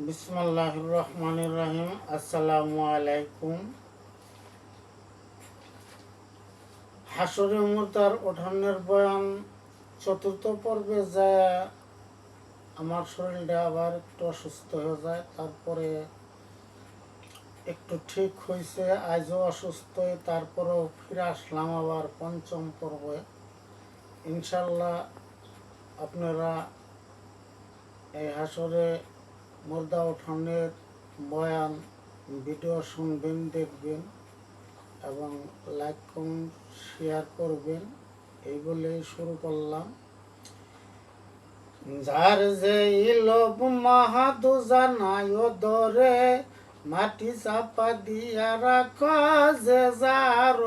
বিসমুল্লাহ রহমান রহিম আসসালামু আলাইকুম হাসরে মুতার ওঠানের বয়ান চতুর্থ পর্বে যায়, আমার শরীরটা আবার একটু অসুস্থ হয়ে যায়, তারপরে একটু ঠিক হয়েছে আজও অসুস্থ, তারপরেও ফিরে আসলাম আবার পঞ্চম পর্বে। ইনশাল্লাহ আপনারা এই হাসরে মুর্দা উঠানের বয়ান, ভিডিও শুনবেন, দেখবেন এবং লাইক, কমেন্ট, শেয়ার করবেন। এই বলেই শুরু করলাম। যার যে লোভ মাহাদু জানায় দরে মাটি চাপা দিয়া রাখ যে যার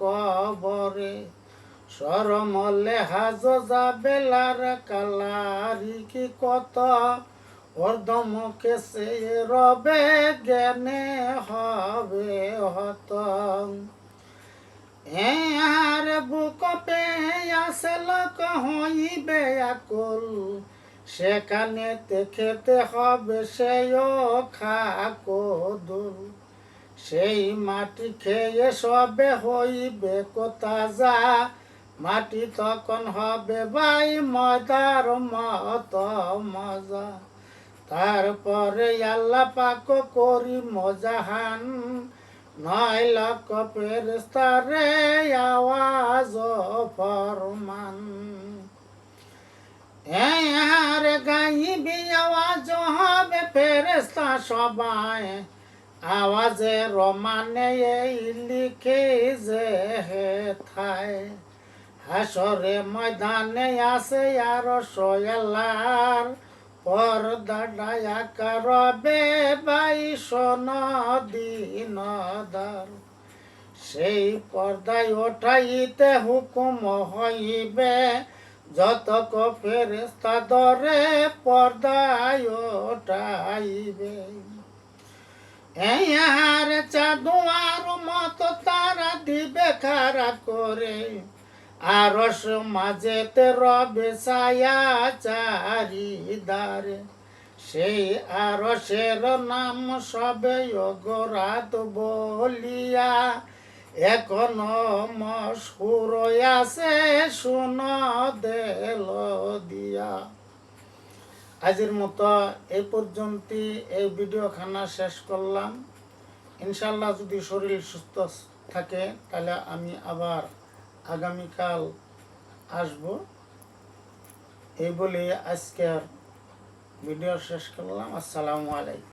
কবরে। সরমলে হাজ যাবেলার কালারি কি কত অর্ধমুখে সে রবে জ্ঞানে হবে হত আর বুক পে আসল হইবে আকুল। সেখানে খেতে হবে সেই খাকুদুল সেই মাটি খেয়ে সবে হইবে কোথা যা মাটি তখন হবে বাই মজার মত মজা। তারপরে আল্লাহ পাক করি মজাহান নয় লক্ষ ফেরেস্তারে আওয়াজ ফরমান। আরে গাইবি আওয়াজ হবে ফেরেস্তা সবাই। আওয়াজে রমানে এই লিখে যে হে থায় হাসরে ময়দানে আসে আর সোয়ালার পর্দা ডায়াকা রবে বাইশ দিনদার সেই পর্দায় ওঠাইতে হুকুম হইবে যত ফেরেস্তা দরে পর্দায় ওঠাইবে। আর চাঁদুয়ার মতো তারা দিবে খারা করে আরস মাঝেতে রবে ছায়া চারিদারে সেই আরসের নাম সবে অগরাত বলিয়া, এখনও মশহুর আছে শুন দেল দিয়া। আজের মতো এই পর্যন্তই এই ভিডিওখানা শেষ করলাম। ইনশাল্লাহ যদি শরীর সুস্থ থাকে, তাহলে আমি আবার আগামীকাল আসব। এই বলে আজকের ভিডিও শেষ করলাম। আসসালামু আলাইকুম।